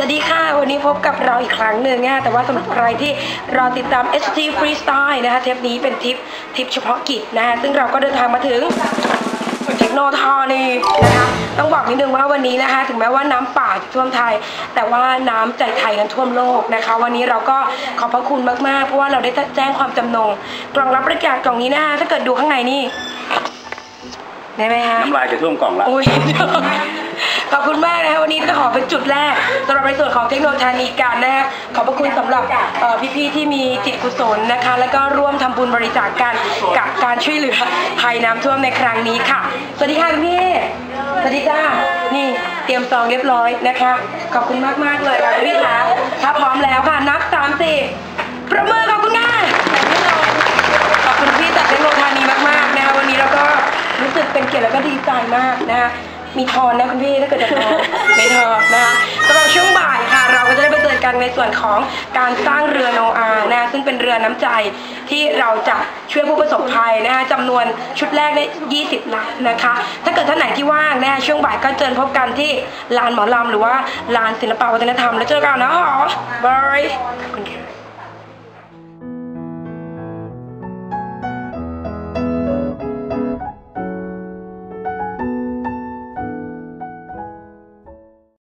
วันนี้พบกับเราอีกครั้งหนึ่งนะแต่ว่าสำหรับใครที่รอติดตาม ST Freestyle นะคะ เทปนี้เป็นทริปทริปเฉพาะกิจนะคะซึ่งเราก็เดินทางมาถึงเทคโนทอนีนะคะต้องบอกนิดนึงว่าวันนี้นะคะ ถึงแม้ว่าน้ำป่าจะท่วมไทย แต่ว่าน้ำใจไทยนั้นท่วมโลกนะคะ วันนี้เราก็ขอบพระคุณมากๆ เพราะว่าเราได้แจ้งความจำนงกล่องรับบริจาคกล่องนี้นะคะถ้าเกิดดูข้างในนี่ได้ไหมคะน้ำลายจะท่วมกล่องละอุ้ย ขอบคุณมากนะคะวันนี้จะขอเป็นจุดแรกสำหรับในส่วนของเทคโนโลยีการนะคะขอบพระคุณสำหรับเอ่อพี่ๆที่มีจิตกุศลนะคะ แล้วก็ร่วมทำบุญบริจาคกันกับการช่วยเหลือภัยน้ำท่วมในครั้งนี้ค่ะ สวัสดีค่ะคุณพี่สวัสดีจ้านี่เตรียมซองเรียบร้อยนะคะ ขอบคุณมากๆเลยค่ะคุณพี่คะถ้าพร้อมแล้วค่ะนับสามสี่ประเมินขอบคุณค่ะขอบคุณพี่จากเทคโนโลยีมากๆนะคะวันนี้เราก็รู้สึกเป็นเกียรติแล้วก็ดีใจมากนะคะ มีทอนนะคุณพี่ถ้าเกิดจะทอนไม่ทอนนะคะสำหรับช่วงบ่ายค่ะ เราก็จะได้ไปเจอกันในส่วนของการสร้างเรือโนอาห์นะซึ่งเป็นเรือน้ำใจที่เราจะช่วยผู้ประสบภัยนะคะจำนวนชุดแรกได้ 20ลำนะคะ ถ้าเกิดท่านไหนที่ว่างนะคะช่วงบ่ายก็เจอพบกันที่ลานหมอลำหรือว่าลานศิลปวัฒนธรรมแล้วเจอกันนะฮะบายขอบคุณค่ะ